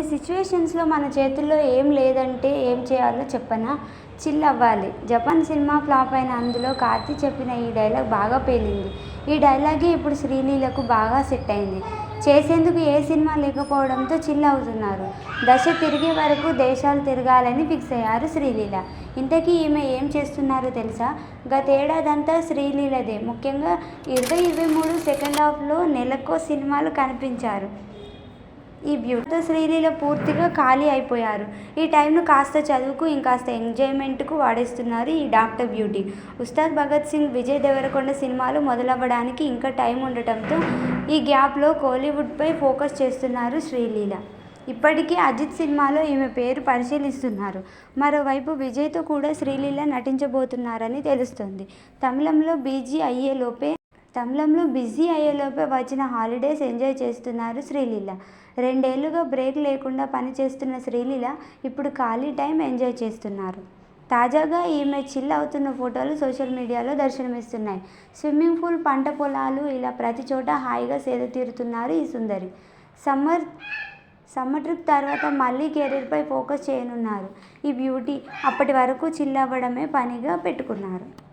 ఈ సిచ్యువేషన్స్లో మన చేతుల్లో ఏం లేదంటే ఏం చేయాలో చెప్పనా? చిల్ అవ్వాలి. జపాన్ సినిమా ఫ్లాప్ అయిన అందులో కార్తీ చెప్పిన ఈ డైలాగ్ బాగా పేలింది. ఈ డైలాగే ఇప్పుడు శ్రీలీలకు బాగా సెట్ అయింది. చేసేందుకు ఏ సినిమా లేకపోవడంతో చిల్ అవుతున్నారు. దశ తిరిగే వరకు దేశాలు తిరగాలని ఫిక్స్ అయ్యారు శ్రీలీల. ఇంతకీ ఈమె ఏం చేస్తున్నారో తెలుసా? గతేడాదంతా శ్రీలీలదే. ముఖ్యంగా ఇరవై ఇరవై మూడు సెకండ్ హాఫ్లో నెలకో సినిమాలు కనిపించారు. ఈ బ్యూటీతో శ్రీలీల పూర్తిగా ఖాళీ అయిపోయారు. ఈ టైంను కాస్త చదువుకు ఇంకాస్త ఎంజాయ్మెంట్కు వాడేస్తున్నారు ఈ డాక్టర్ బ్యూటీ ఉస్తాద్ భగత్ సింగ్ విజయ్ దేవరకొండ సినిమాలు మొదలవ్వడానికి ఇంకా టైం ఉండటంతో ఈ గ్యాప్లో కోలీవుడ్పై ఫోకస్ చేస్తున్నారు శ్రీలీల. ఇప్పటికీ అజిత్ సినిమాలో ఈమె పేరు పరిశీలిస్తున్నారు. మరోవైపు విజయ్తో కూడా శ్రీలీల నటించబోతున్నారని తెలుస్తుంది. తమిళంలో బీజీ అయ్యేలోపే తమిళంలో బిజీ అయ్యేలోపే వచ్చిన హాలిడేస్ ఎంజాయ్ చేస్తున్నారు శ్రీలీల. రెండేళ్ళుగా బ్రేక్ లేకుండా పనిచేస్తున్న శ్రీలీల ఇప్పుడు ఖాళీ టైం ఎంజాయ్ చేస్తున్నారు. తాజాగా ఈమె చిల్ అవుతున్న ఫోటోలు సోషల్ మీడియాలో దర్శనమిస్తున్నాయి. స్విమ్మింగ్ పూల్ పంట పొలాలు ఇలా ప్రతి చోట హాయిగా సేద తీరుతున్నారు ఈ సుందరి. సమ్మర్ సమ్మర్ ట్రిప్ తర్వాత మళ్ళీ కెరీర్పై ఫోకస్ చేయనున్నారు. ఈ బ్యూటీ అప్పటి వరకు చిల్ అవ్వడమే పనిగా పెట్టుకున్నారు.